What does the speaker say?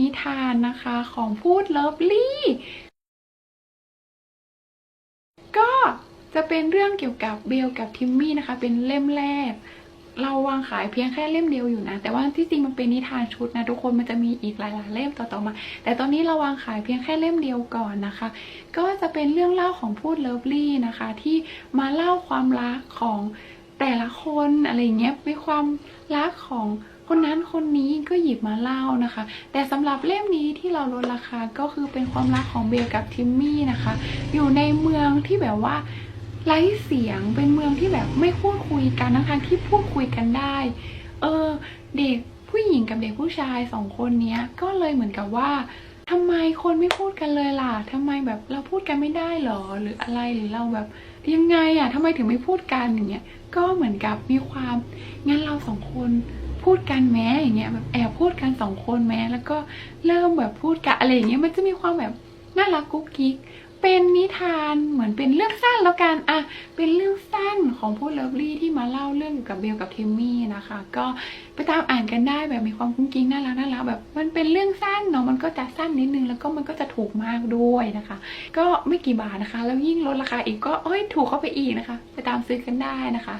นิทานนะคะของพูดเลิฟลี่ ก็จะเป็นเรื่องเกี่ยวกับเบลกับทิมมี่นะคะ เป็นเล่มแรก เราวางขายเพียงแค่เล่มเดียวอยู่นะ แต่ว่าที่จริงมันเป็นนิทานชุดนะทุกคนมันจะมีอีกหลายๆเล่มต่อๆมา แต่ตอนนี้เราวางขายเพียงแค่เล่มเดียวก่อนนะคะ ก็จะเป็นเรื่องเล่าของพูดเลิฟลี่นะคะ ที่มาเล่าความรักของ แต่ละคนอะไรเงี้ยเป็นความรักของคนนั้นคนนี้ก็หยิบมาเล่านะคะ แต่สำหรับเล่มนี้ที่เราลดราคาก็คือเป็นความรักของเบลกับทิมมี่นะคะ อยู่ในเมืองที่แบบว่าไร้เสียงเป็นเมืองที่แบบไม่พูดคุยกันทั้งที่พูดคุยกันได้ เออ เด็กผู้หญิงกับเด็กผู้ชายสองคนเนี้ยก็เลยเหมือนกับว่า ทำไมคนไม่พูดกันเลยล่ะทำไมแบบเราพูดกันไม่ได้หรอ หรืออะไรหรือเราแบบ ยังไงอะทำไมถึงไม่พูดกันอย่างเงี้ย ก็เหมือนกับมีความงั้นเราสองคนพูดกันแม้อย่างเงี้ยแบบแอบพูดกันสองคนแม้แล้วก็เริ่มแบบพูดกันอะไรอย่างเงี้ยมันจะมีความแบบน่ารักกุ๊กกิ๊ก เป็นนิทานเหมือนเป็นเรื่องสั้นแล้วกันอะเป็นเรื่องสั้นของพูดเลิฟลี่ที่มาเล่าเรื่องกับเบลกับเทมมี่นะคะ ก็ไปตามอ่านกันได้แบบมีความกุ้งกิ้งน่ารักน่ารักแบบ มันเป็นเรื่องสั้นเนาะมันก็จะสั้นนิดนึงแล้วก็มันก็จะถูกมากด้วยนะคะ ก็ไม่กี่บาทนะคะ แล้วยิ่งลดราคาอีกก็เอ้ยถูกเข้าไปอีกนะคะ ไปตามซื้อกันได้นะคะ